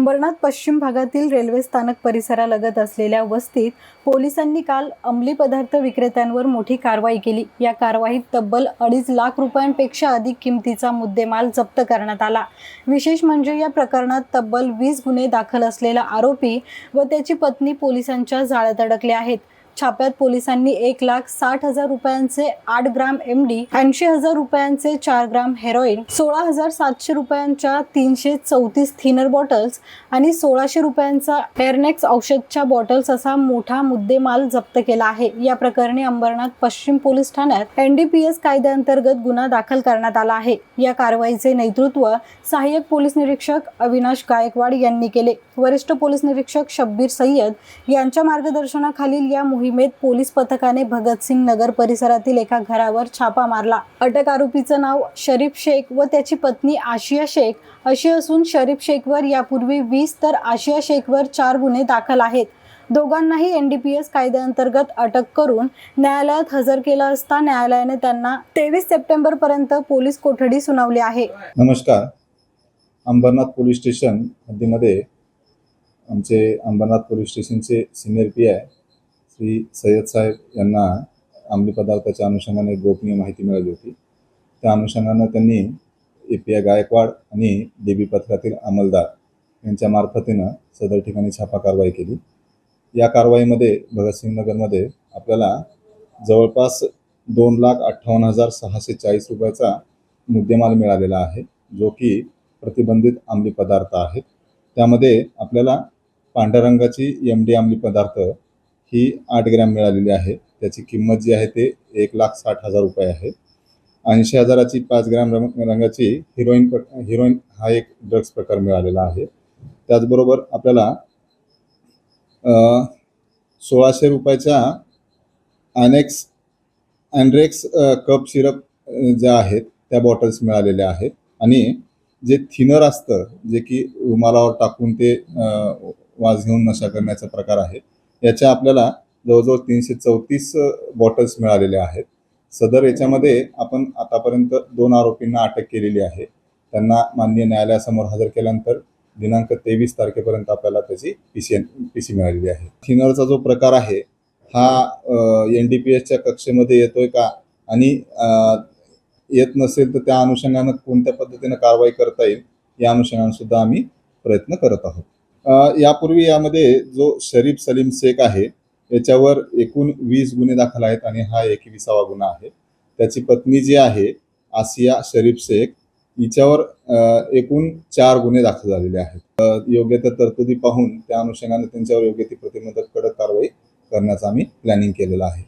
अंबरनाथ पश्चिम भागातील रेल्वे स्थानक परिसरालगत असलेल्या वस्तीत पोलिसांनी काल अंमली पदार्थ विक्रेत्यांवर मोठी कारवाई केली. या कारवाईत तब्बल अडीच लाख रुपयांपेक्षा अधिक किमतीचा मुद्देमाल जप्त करण्यात आला. विशेष म्हणजे या प्रकरणात तब्बल वीस गुन्हे दाखल असलेला आरोपी व त्याची पत्नी पोलिसांच्या जाळ्यात अडकले आहेत. छाप्यात पोलिसांनी एक लाख साठ हजार रुपयांचे आठ ग्राम एम डी ऐंशी हजार रुपयांचे चार ग्राम हेरोईन सोळा हजार सातशे रुपयांच्या तीनशे चौतीस थिनर बॉटल्स आणि सोळाशे रुपयांचा एअरनेक्स औषधच्या बॉटल्स असा मोठा मुद्देमाल जप्त केला आहे. या प्रकरणी अंबरनाथ पश्चिम पोलीस ठाण्यात एनडीपीएस कायद्याअंतर्गत गुन्हा दाखल करण्यात आला आहे. या कारवाईचे नेतृत्व सहाय्यक पोलीस निरीक्षक अविनाश गायकवाड यांनी केले. वरिष्ठ पोलीस निरीक्षक शब्बीर सय्यद यांच्या मार्गदर्शनाखालील या मोहिमेत पोलीस पथकाने भगतसिंग नगर परिसरातील एका घरावर छापा मारला. अटक आरोपीचं नाव शरीफ शेख व त्याची पत्नी आशिया शेख अशी असून शरीफ शेखवर यापूर्वी वीस तर आशिया शेखवर चार गुन्हे दाखल आहेत. दोघांनाही एनडीपीएस कायद्याअंतर्गत अटक करून न्यायालयात हजर केलं असता न्यायालयाने त्यांना तेवीस सप्टेंबर पर्यंत पोलीस कोठडी सुनावली आहे. नमस्कार. अंबरनाथ पोलीस स्टेशन हद्दीमध्ये आमचे अंबरनाथ पोलीस स्टेशनचे senior P I Shri Sayyad Saheb यांना अंमली पदार्थाच्या अनुषंगाने गोपनीय माहिती मिळाली होती. त्या अनुषंगानं त्यांनी ए पी आय गायकवाड आणि डी बी पथकातील अंमलदार यांच्या मार्फतीनं सदर ठिकाणी छापा कारवाई केली. या कारवाईमध्ये भगतसिंगनगरमध्ये आपल्याला जवळपास दोन लाख अठ्ठावन्न हजार सहाशे चाळीस रुपयाचा मुद्देमाल मिळालेला आहे जो की प्रतिबंधित अंमली पदार्थ आहेत. त्यामध्ये आपल्याला पांढऱ्या रंगाची एम डी अंमली पदार्थ ही आठ ग्रॅम मिळालेली आहे. त्याची किंमत जी आहे ते एक लाख साठ हजार रुपये आहे. ऐंशी हजाराची पाच ग्रॅम रंग रंगाची हिरोईन प्र हिरोईन हा एक ड्रग्स प्रकार मिळालेला आहे. त्याचबरोबर आपल्याला सोळाशे रुपयाच्या अनेक्स अँड्रेक्स कप सिरप ज्या आहेत त्या बॉटल्स मिळालेल्या आहेत. आणि जे थिनर असतं जे की रुमालावर टाकून ते वाज घेऊन नशा करण्याचा प्रकार आहे याच्या आपल्याला जवळजवळ तीनशे चौतीस बॉटल्स मिळालेल्या आहेत. सदर याच्यामध्ये आपण आतापर्यंत दोन आरोपींना अटक केलेली आहे. त्यांना माननीय न्यायालयासमोर हजर केल्यानंतर दिनांक तेवीस तारखेपर्यंत आपल्याला त्याची P C N P C मिळालेली आहे. थिनरचा जो प्रकार आहे हा एन डी पी एसच्या कक्षेमध्ये येतोय का? आणि येत नसेल तर त्या अनुषंगानं कोणत्या पद्धतीनं कारवाई करता येईल या अनुषंगानं सुद्धा आम्ही प्रयत्न करत आहोत. यापूर्वी यामध्ये जो शरीफ सलीम शेख आहे याच्यावर एकूण वीस गुन्हे दाखल आहेत आणि हा एकविसावा गुन्हा आहे. त्याची पत्नी जी आहे आसिया शरीफ शेख हिच्यावर एकूण चार गुन्हे दाखल झालेले आहेत. योग्य त्या तरतुदी पाहून त्या अनुषंगाने त्यांच्यावर योग्य ती प्रतिबंधक कडक कारवाई करण्याचा आम्ही प्लॅनिंग केलेलं आहे.